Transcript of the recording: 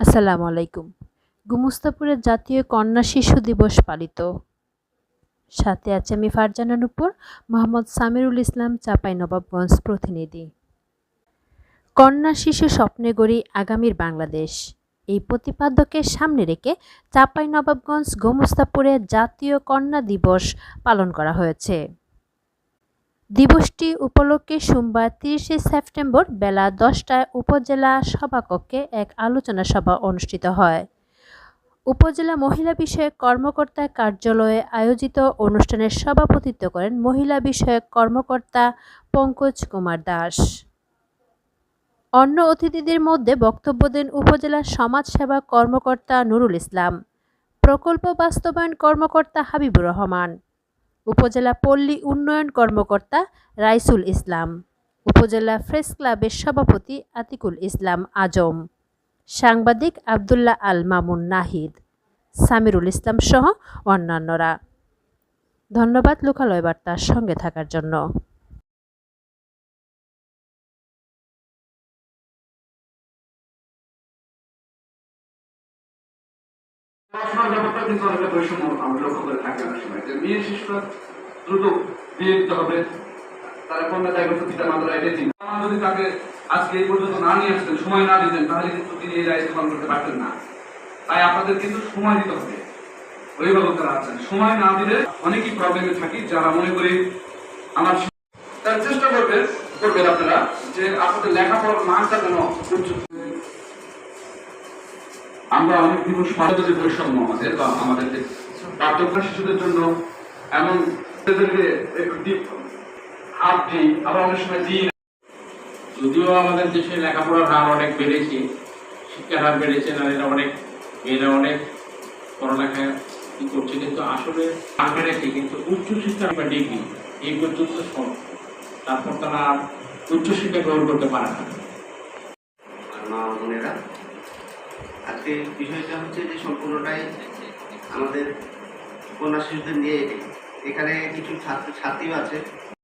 আসসালামু আলাইকুম। গুমস্তাপুরের জাতীয় কন্যা শিশু দিবস পালিত। সাথে আছে আমি ফারজানা নুপুর, মোহাম্মদ সামিরুল ইসলাম, চাপাই নবাবগঞ্জ প্রতিনিধি। কন্যা শিশু স্বপ্নে গড়ি আগামীর বাংলাদেশ। এই প্রতিপাদ্যকে সামনে রেখে চাপাই নবাবগঞ্জ, গোমস্তাপুরে জাতীয় কন্যা দিবস পালন করা হয়েছে। দিবসটি উপলক্ষে সোমবার তিরিশে সেপ্টেম্বর বেলা দশটায় উপজেলা সভাকক্ষে এক আলোচনা সভা অনুষ্ঠিত হয়। উপজেলা মহিলা বিষয়ক কর্মকর্তা কার্যালয়ে আয়োজিত অনুষ্ঠানের সভাপতিত্ব করেন মহিলা বিষয়ক কর্মকর্তা পঙ্কজ কুমার দাস। অন্য অতিথিদের মধ্যে বক্তব্য দেন উপজেলা সমাজসেবা কর্মকর্তা নুরুল ইসলাম। প্রকল্প বাস্তবায়ন কর্মকর্তা হাবিবুর রহমান। উপজেলা পল্লী উন্নয়ন কর্মকর্তা রাইসুল ইসলাম, উপজেলা ফ্রেস ক্লাবের সভাপতি আতিকুল ইসলাম আজম, সাংবাদিক আবদুল্লাহ আল মামুন নাহিদ, সামিরুল ইসলাম সহ অন্যান্যরা। ধন্যবাদ লোকালয় বার্তার সঙ্গে থাকার জন্য। পড়াশোনার ব্যাপারটা কিন্তু অনেকটা বৈষম্য আমরা লক্ষ্য করে থাকি অনেক সময় যে মেয়ে শিশুরা দ্রুত বিয়ে দিতে হবে তারা কন্যা দায়বদ্ধ পিতা মাতারা এটাই চিন্তা যদি তাকে আজকে এই পর্যন্ত না নিয়ে আসতেন সময় না দিতেন তাহলে কিন্তু তিনি এই দায়িত্ব পালন করতে পারতেন না তাই আপনাদের কিন্তু সময় দিতে হবে অভিভাবকরা আছেন সময় না দিলে অনেকই প্রবলেমে থাকি যারা মনে করি আমার তার চেষ্টা করবেন করবেন আপনারা যে আপনাদের লেখাপড়ার মানটা যেন উচ্চ আমরা অনেক দিবস যে বৈষম্য আমাদের বা আমাদের যে প্রাপ্তবয়স্ক শিশুদের জন্য এমন হাত দিই, আবার অনেক সময় দিই যদিও আমাদের দেশে লেখাপড়ার হার অনেক বেড়েছে, শিক্ষার হার বেড়েছে নারীরা অনেক মেয়েরা অনেক পড়ালেখা করছে, কিন্তু আসলে হার বেড়েছে, কিন্তু উচ্চশিক্ষা বা ডিগ্রি এই পর্যন্ত সম, তারপর তারা উচ্চশিক্ষা গ্রহণ করতে পারে না। মা বোনেরা আজকে বিষয়টা হচ্ছে যে সম্পূর্ণটাই আমাদের কন্যা শিশুদের নিয়ে এখানে কিছু ছাত্র ছাত্রীও আছে।